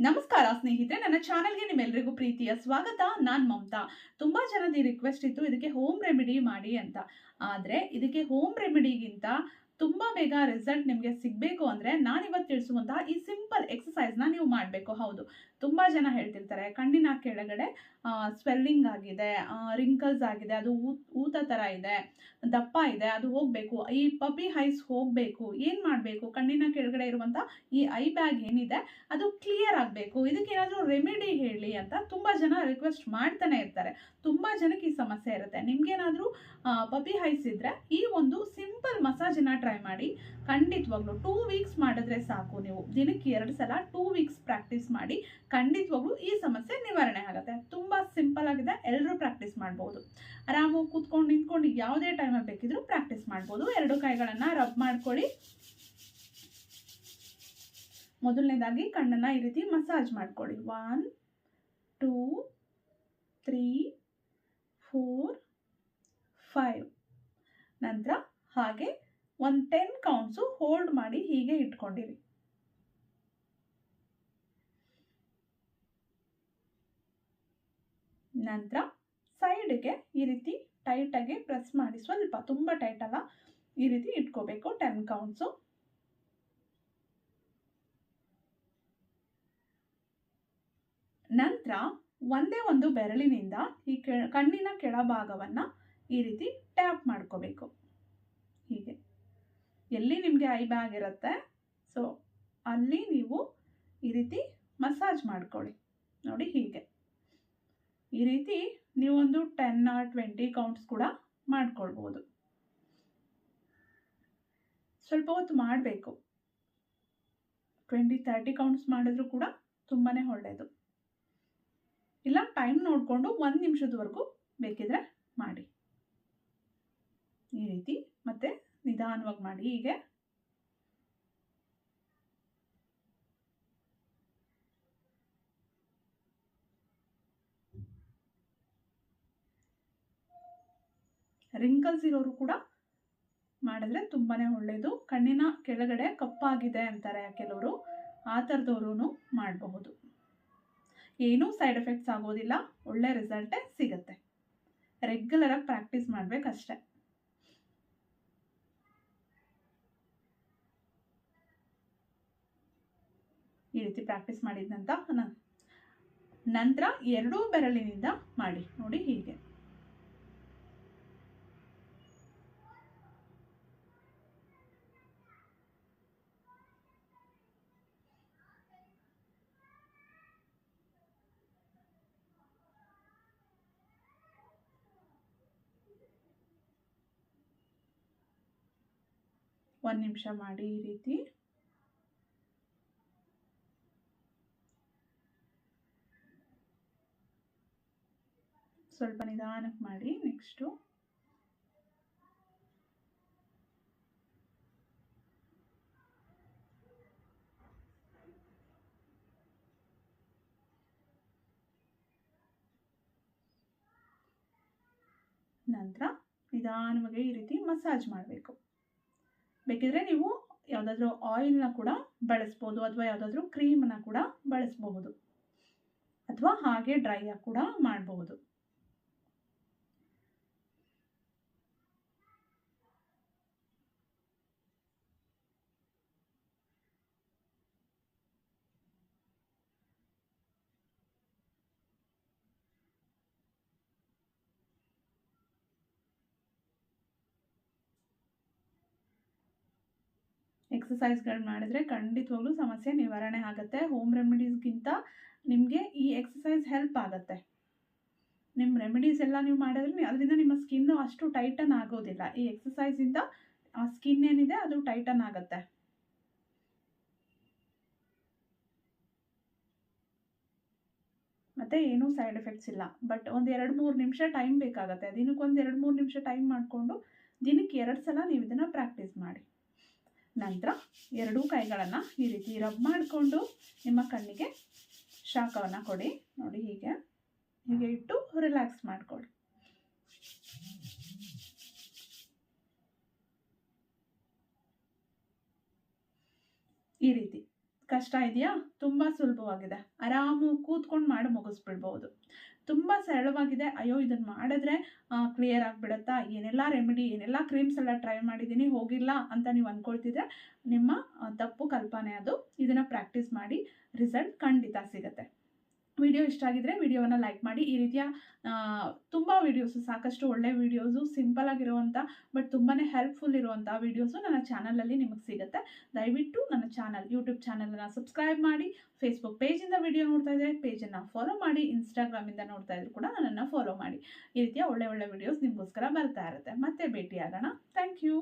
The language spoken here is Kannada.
ನಮಸ್ಕಾರ ಸ್ನೇಹಿತರೆ, ನನ್ನ ಚಾನೆಲ್ಗೆ ನಿಮ್ಮೆಲ್ಲರಿಗೂ ಪ್ರೀತಿಯ ಸ್ವಾಗತ. ನಾನು ಮಮತಾ. ತುಂಬ ಜನದ ರಿಕ್ವೆಸ್ಟ್ ಇತ್ತು, ಇದಕ್ಕೆ ಹೋಮ್ ರೆಮಿಡಿ ಮಾಡಿ ಅಂತ. ಆದರೆ, ಇದಕ್ಕೆ ಹೋಮ್ ರೆಮಿಡಿಗಿಂತ ತುಂಬ ಬೇಗ ರಿಸಲ್ಟ್ ನಿಮಗೆ ಸಿಗಬೇಕು ಅಂದರೆ ನಾನಿವತ್ತು ತಿಳಿಸುವಂತಹ ಈ ಸಿಂಪಲ್ ಎಕ್ಸಸೈಸ್ನ ನೀವು ಮಾಡಬೇಕು. ಹೌದು. ತುಂಬ ಜನ ಹೇಳ್ತಿರ್ತಾರೆ, ಕಣ್ಣಿನ ಕೆಳಗಡೆ ಸ್ವೆಲ್ಲಿಂಗ್ ಆಗಿದೆ ರಿಂಕಲ್ಸ್ ಆಗಿದೆ, ಅದು ಊತ ಥರ ಇದೆ, ದಪ್ಪ ಇದೆ, ಅದು ಹೋಗಬೇಕು. ಈ ಪಪಿ ಹೈಸ್ ಹೋಗಬೇಕು. ಏನು ಮಾಡಬೇಕು? ಕಣ್ಣಿನ ಕೆಳಗಡೆ ಇರುವಂಥ ಈ ಐ ಬ್ಯಾಗ್ ಏನಿದೆ, ಅದು ಕ್ಲಿಯರ್ ಆಗಬೇಕು. ಇದಕ್ಕೆ ಏನಾದರೂ ರೆಮಿಡಿ ಹೇಳಿ ಅಂತ ತುಂಬ ಜನ ರಿಕ್ವೆಸ್ಟ್ ಮಾಡ್ತಾನೆ ಇರ್ತಾರೆ. ತುಂಬ ಜನಕ್ಕೆ ಈ ಸಮಸ್ಯೆ ಇರುತ್ತೆ. ನಿಮ್ಗೇನಾದರೂ ಪಪಿ ಹೈಸ್ ಇದ್ದರೆ ಈ ಒಂದು ಸಿಂಪಲ್ ಮಸಾಜನ್ನ ಟ್ರೈ ಮಾಡಿ. ಖಂಡಿತವಾಗ್ಲೂ ಟೂ ವೀಕ್ಸ್ ಮಾಡಿದ್ರೆ ಸಾಕು ನೀವು. ದಿನಕ್ಕೆ ಎರಡು ಸಲ ಟೂ ವೀಕ್ಸ್ ಪ್ರಾಕ್ಟೀಸ್ ಮಾಡಿ. ಖಂಡಿತವಾಗ್ಲೂ ಈ ಸಮಸ್ಯೆ ನಿವಾರಣೆ ಆಗುತ್ತೆ. ತುಂಬ ಸಿಂಪಲ್ ಆಗಿದೆ. ಎಲ್ಲರೂ ಪ್ರಾಕ್ಟೀಸ್ ಮಾಡ್ಬೋದು. ಆರಾಮು ಕೂತ್ಕೊಂಡು ನಿಂತ್ಕೊಂಡು ಯಾವುದೇ ಟೈಮಲ್ಲಿ ಬೇಕಿದ್ರೂ ಪ್ರಾಕ್ಟೀಸ್ ಮಾಡ್ಬೋದು. ಎರಡು ಕೈಗಳನ್ನು ರಬ್ ಮಾಡ್ಕೊಳ್ಳಿ. ಮೊದಲನೇದಾಗಿ ಕಣ್ಣನ್ನು ಈ ರೀತಿ ಮಸಾಜ್ ಮಾಡ್ಕೊಳ್ಳಿ. One two three four five ನಂತರ ಹಾಗೆ ಒಂದು ಟೆನ್ ಕೌಂಟ್ಸು ಹೋಲ್ಡ್ ಮಾಡಿ ಹೀಗೆ ಇಟ್ಕೊಂಡಿರಿ. ನಂತರ ಸೈಡ್ಗೆ ಈ ರೀತಿ ಟೈಟಾಗಿ ಪ್ರೆಸ್ ಮಾಡಿ, ಸ್ವಲ್ಪ ತುಂಬ ಟೈಟಲ್ಲ ಈ ರೀತಿ ಇಟ್ಕೋಬೇಕು ಟೆನ್ ಕೌಂಟ್ಸು ನಂತರ ಒಂದೇ ಒಂದು ಬೆರಳಿನಿಂದ ಈ ಕೆ, ಕಣ್ಣಿನ ಕೆಳಭಾಗವನ್ನು ಈ ರೀತಿ ಟ್ಯಾಪ್ ಮಾಡ್ಕೋಬೇಕು. ಹೀಗೆ. ಎಲ್ಲಿ ನಿಮಗೆ ಐ ಬ್ಯಾಗ್ ಇರುತ್ತೆ? ಸೊ ಅಲ್ಲಿ ನೀವು ಈ ರೀತಿ ಮಸಾಜ್ ಮಾಡ್ಕೊಳ್ಳಿ. ನೋಡಿ ಹೀಗೆ. ಈ ರೀತಿ ನೀವೊಂದು ಟೆನ್ ಆರ್ ಟ್ವೆಂಟಿ ಕೌಂಟ್ಸ್ ಕೂಡ ಮಾಡ್ಕೊಳ್ಬೋದು. ಸ್ವಲ್ಪ ಹೊತ್ತು ಮಾಡಬೇಕು. ಟ್ವೆಂಟಿ ತರ್ಟಿ ಕೌಂಟ್ಸ್ ಮಾಡಿದ್ರು ಕೂಡ ತುಂಬಾ ಒಳ್ಳೆಯದು ಇಲ್ಲ ಟೈಮ್ ನೋಡಿಕೊಂಡು ಒಂದು ನಿಮಿಷದವರೆಗೂ ಬೇಕಿದ್ರೆ ಮಾಡಿ. ಈ ರೀತಿ ಮತ್ತೆ ನಿಧಾನವಾಗಿ ಮಾಡಿ. ಹೀಗೆ. ರಿಂಕಲ್ಸ್ ಇರೋರು ಕೂಡ ಮಾಡಿದ್ರೆ ತುಂಬಾ ಒಳ್ಳೆಯದು ಕಣ್ಣಿನ ಕೆಳಗಡೆ ಕಪ್ಪಾಗಿದೆ ಅಂತಾರೆ ಕೆಲವರು. ಆ ಥರದವ್ರೂ ಮಾಡಬಹುದು. ಏನೂ ಸೈಡ್ ಎಫೆಕ್ಟ್ಸ್ ಆಗೋದಿಲ್ಲ. ಒಳ್ಳೆ ರಿಸಲ್ಟೇ ಸಿಗುತ್ತೆ. ರೆಗ್ಯುಲರಾಗಿ ಪ್ರಾಕ್ಟೀಸ್ ಮಾಡಬೇಕಷ್ಟೆ. ಈ ರೀತಿ ಪ್ರಾಕ್ಟೀಸ್ ಮಾಡಿದಂತ ನಂತರ ಎರಡೂ ಬೆರಳಿನಿಂದ ಮಾಡಿ. ನೋಡಿ ಹೀಗೆ. ಒಂದು ನಿಮಿಷ ಮಾಡಿ ಈ ರೀತಿ. ಸ್ವಲ್ಪ ನಿಧಾನಕ್ಕೆ ಮಾಡಿ ನೆಕ್ಸ್ಟು. ನಂತರ ನಿಧಾನವಾಗಿ ಈ ರೀತಿ ಮಸಾಜ್ ಮಾಡಬೇಕು. ಬೇಕಿದ್ರೆ ನೀವು ಯಾವುದಾದ್ರೂ ಆಯಿಲ್ನ ಕೂಡ ಬಳಸ್ಬೋದು ಅಥವಾ ಯಾವುದಾದ್ರೂ ಕ್ರೀಮನ್ನ ಕೂಡ ಬಳಸಬಹುದು. ಅಥವಾ ಹಾಗೆ ಡ್ರೈ ಕೂಡ ಮಾಡಬಹುದು. ಎಕ್ಸಸೈಸ್ಗಳು ಮಾಡಿದ್ರೆ ಖಂಡಿತವಾಗ್ಲೂ ಸಮಸ್ಯೆ ನಿವಾರಣೆ ಆಗುತ್ತೆ. ಹೋಮ್ ರೆಮಿಡೀಸ್ಗಿಂತ ನಿಮಗೆ ಈ ಎಕ್ಸಸೈಸ್ ಹೆಲ್ಪ್ ಆಗುತ್ತೆ. ನಿಮ್ಮ ರೆಮಿಡೀಸ್ ಎಲ್ಲ ನೀವು ಮಾಡಿದ್ರೆ ಅದರಿಂದ ನಿಮ್ಮ ಸ್ಕಿನ್ನು ಅಷ್ಟು ಟೈಟನ್ ಆಗೋದಿಲ್ಲ. ಈ ಎಕ್ಸಸೈಸಿಂದ ಆ ಸ್ಕಿನ್ ಏನಿದೆ ಅದು ಟೈಟನ್ ಆಗುತ್ತೆ. ಮತ್ತು ಏನೂ ಸೈಡ್ ಎಫೆಕ್ಟ್ಸ್ ಇಲ್ಲ. ಬಟ್ ಒಂದು ಎರಡು ಮೂರು ನಿಮಿಷ ಟೈಮ್ ಬೇಕಾಗುತ್ತೆ. ದಿನಕ್ಕೊಂದು ಎರಡು ಮೂರು ನಿಮಿಷ ಟೈಮ್ ಮಾಡಿಕೊಂಡು ದಿನಕ್ಕೆ ಎರಡು ಸಲ ನೀವು ಇದನ್ನು ಪ್ರಾಕ್ಟೀಸ್ ಮಾಡಿ. ನಂತರ ಎರಡೂ ಕೈಗಳನ್ನು ಈ ರೀತಿ ರಬ್ ಮಾಡಿಕೊಂಡು ನಿಮ್ಮ ಕಣ್ಣಿಗೆ ಶಾಖವನ್ನು ಕೊಡಿ. ನೋಡಿ ಹೀಗೆ. ಹೀಗೆ ಇಟ್ಟು ರಿಲ್ಯಾಕ್ಸ್ ಮಾಡಿಕೊಡಿ ಈ ರೀತಿ. ಕಷ್ಟ ಇದೆಯಾ? ತುಂಬ ಸುಲಭವಾಗಿದೆ. ಆರಾಮು ಕೂತ್ಕೊಂಡು ಮಾಡಿ, ಮುಗಿಸ್ಬಿಡ್ಬೋದು. ತುಂಬ ಸರಳವಾಗಿದೆ. ಅಯ್ಯೋ ಇದನ್ನು ಮಾಡಿದ್ರೆ ಕ್ಲಿಯರ್ ಆಗಿಬಿಡುತ್ತಾ? ಏನೆಲ್ಲ ರೆಮಿಡಿ ಏನೆಲ್ಲ ಕ್ರೀಮ್ಸ್ ಎಲ್ಲ ಟ್ರೈ ಮಾಡಿದ್ದೀನಿ ಹೋಗಿಲ್ಲ ಅಂತ ನೀವು ಅಂದ್ಕೊಳ್ತಿದ್ರೆ ನಿಮ್ಮ ತಪ್ಪು ಕಲ್ಪನೆ ಅದು. ಇದನ್ನು ಪ್ರಾಕ್ಟೀಸ್ ಮಾಡಿ ರಿಸಲ್ಟ್ ಖಂಡಿತ ಸಿಗುತ್ತೆ. ವಿಡಿಯೋ ಇಷ್ಟ ಆಗಿದ್ರೆ ವಿಡಿಯೋವನ್ನು ಲೈಕ್ ಮಾಡಿ. ಈ ರೀತಿಯ ತುಂಬ ವೀಡಿಯೋಸು ಸಾಕಷ್ಟು ಒಳ್ಳೆ ವೀಡಿಯೋಸು ಸಿಂಪಲ್ ಆಗಿರುವಂಥ ಬಟ್ ತುಂಬಾ ಹೆಲ್ಪ್ಫುಲ್ ಇರುವಂಥ ವೀಡಿಯೋಸು ನನ್ನ ಚಾನಲಲ್ಲಿ ನಿಮಗೆ ಸಿಗುತ್ತೆ. ದಯವಿಟ್ಟು ನನ್ನ ಚಾನಲ್ ಯೂಟ್ಯೂಬ್ ಚಾನಲನ್ನು ಸಬ್ಸ್ಕ್ರೈಬ್ ಮಾಡಿ. ಫೇಸ್ಬುಕ್ ಪೇಜಿಂದ ವಿಡಿಯೋ ನೋಡ್ತಾ ಇದ್ದರೆ ಪೇಜನ್ನು ಫಾಲೋ ಮಾಡಿ. ಇನ್ಸ್ಟಾಗ್ರಾಮಿಂದ ನೋಡ್ತಾ ಇದ್ರು ಕೂಡ ನನ್ನನ್ನು ಫಾಲೋ ಮಾಡಿ. ಈ ರೀತಿಯ ಒಳ್ಳೆ ಒಳ್ಳೆ ವೀಡಿಯೋಸ್ ನಿಮಗೋಸ್ಕರ ಬರ್ತಾ ಇರುತ್ತೆ. ಮತ್ತೆ ಭೇಟಿಯಾಗೋಣ. Thank you